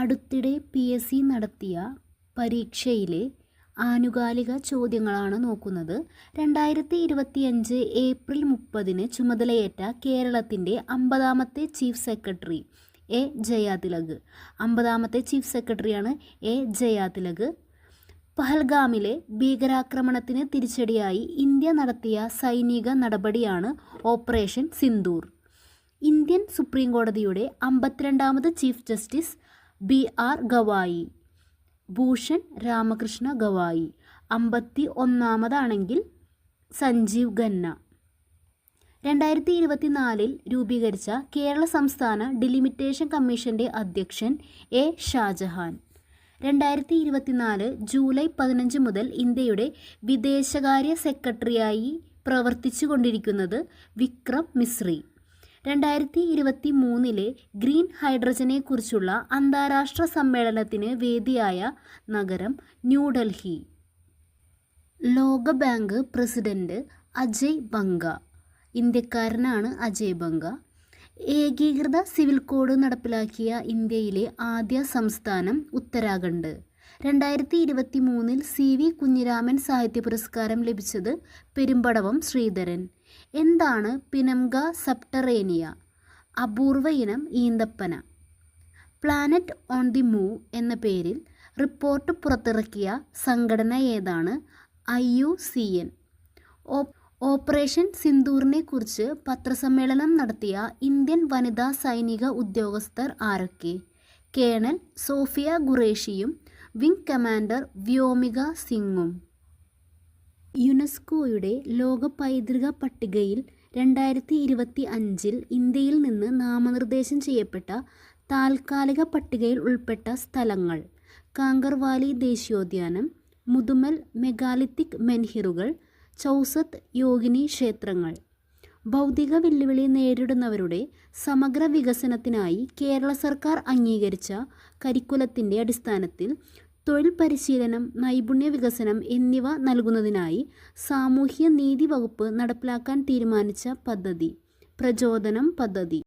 അടുത്തിടെ P S C നടത്തിയ പരീക്ഷയിലെ ആനുകാലിക ചോദ്യങ്ങളാണ് നോക്കുന്നത്. രണ്ടായിരത്തി ഇരുപത്തിയഞ്ച് ഏപ്രിൽ മുപ്പതിന് ചുമതലയേറ്റ കേരളത്തിന്റെ അമ്പതാമത്തെ ചീഫ് സെക്രട്ടറി എ ജയാതിലക്. അമ്പതാമത്തെ ചീഫ് സെക്രട്ടറിയാണ് എ ജയാതിലക്. പഹൽഗാമിലെ ഭീകരാക്രമണത്തിന് തിരിച്ചടിയായി ഇന്ത്യ നടത്തിയ സൈനിക നടപടിയാണ് ഓപ്പറേഷൻ സിന്ദൂർ. ഇന്ത്യൻ സുപ്രീം കോടതിയുടെ അമ്പത്തിരണ്ടാമത് chief justice B R Gavai. Bhushan Ramakrishna Gavai. അമ്പത്തി ഒന്നാമതാണെങ്കിൽ സഞ്ജീവ് ഖന്ന. രണ്ടായിരത്തി ഇരുപത്തിനാലിൽ രൂപീകരിച്ച കേരള സംസ്ഥാന ഡിലിമിറ്റേഷൻ കമ്മീഷന്റെ അധ്യക്ഷൻ എ ഷാജഹാൻ. രണ്ടായിരത്തി ഇരുപത്തിനാല് ജൂലൈ പതിനഞ്ച് മുതൽ ഇന്ത്യയുടെ വിദേശകാര്യ സെക്രട്ടറിയായി പ്രവർത്തിച്ചു കൊണ്ടിരിക്കുന്നത് വിക്രം മിശ്രി. രണ്ടായിരത്തി ഇരുപത്തി മൂന്നിലെ ഗ്രീൻ ഹൈഡ്രജനെക്കുറിച്ചുള്ള അന്താരാഷ്ട്ര സമ്മേളനത്തിന് വേദിയായ നഗരം ന്യൂഡൽഹി. ലോകബാങ്ക് പ്രസിഡന്റ് അജയ് ബംഗ. ഇന്ത്യക്കാരനാണ് അജയ് ബംഗ. ഏകീകൃത സിവിൽ കോഡ് നടപ്പിലാക്കിയ ഇന്ത്യയിലെ ആദ്യ സംസ്ഥാനം ഉത്തരാഖണ്ഡ്. രണ്ടായിരത്തി ഇരുപത്തി മൂന്നിൽ സി വി കുഞ്ഞിരാമൻ സാഹിത്യ പുരസ്കാരം ലഭിച്ചത് പെരുമ്പടവം ശ്രീധരൻ. എന്താണ് പിനംഗ സപ്റ്ററേനിയ? അപൂർവ ഇനം ഈന്തപ്പന. പ്ലാനറ്റ് ഓൺ ദി മൂവ് എന്ന പേരിൽ റിപ്പോർട്ട് പുറത്തിറക്കിയ സംഘടന ഏതാണ്? I U C N. Operation സിന്ദൂറിനെ കുറിച്ച് പത്രസമ്മേളനം നടത്തിയ ഇന്ത്യൻ വനിതാ സൈനിക ഉദ്യോഗസ്ഥർ ആരൊക്കെ? കേണൽ സോഫിയ ഖുറേഷിയും വിംഗ് കമാൻഡർ വ്യോമിക സിംഗും. യുനെസ്കോയുടെ ലോക പൈതൃക പട്ടികയിൽ രണ്ടായിരത്തി ഇരുപത്തി അഞ്ചിൽ ഇന്ത്യയിൽ നിന്ന് നാമനിർദ്ദേശം ചെയ്യപ്പെട്ട താൽക്കാലിക പട്ടികയിൽ ഉൾപ്പെട്ട സ്ഥലങ്ങൾ കാങ്കർവാലി ദേശീയോദ്യാനം മുതുമൽ മെഗാലിത്തിക് മെൻഹിറുകൾ ചൗസത്ത് യോഗിനി ക്ഷേത്രങ്ങൾ. ഭൗതിക വെല്ലുവിളി നേരിടുന്നവരുടെ സമഗ്ര വികസനത്തിനായി കേരള സർക്കാർ അംഗീകരിച്ച കരിക്കുലത്തിന്റെ അടിസ്ഥാനത്തിൽ തൊഴിൽ പരിശീലനം നൈപുണ്യ വികസനം എന്നിവ നൽകുന്നതിനായി സാമൂഹ്യ നീതി വകുപ്പ് നടപ്പിലാക്കാൻ തീരുമാനിച്ച പദ്ധതി. പ്രചോദനം പദ്ധതി.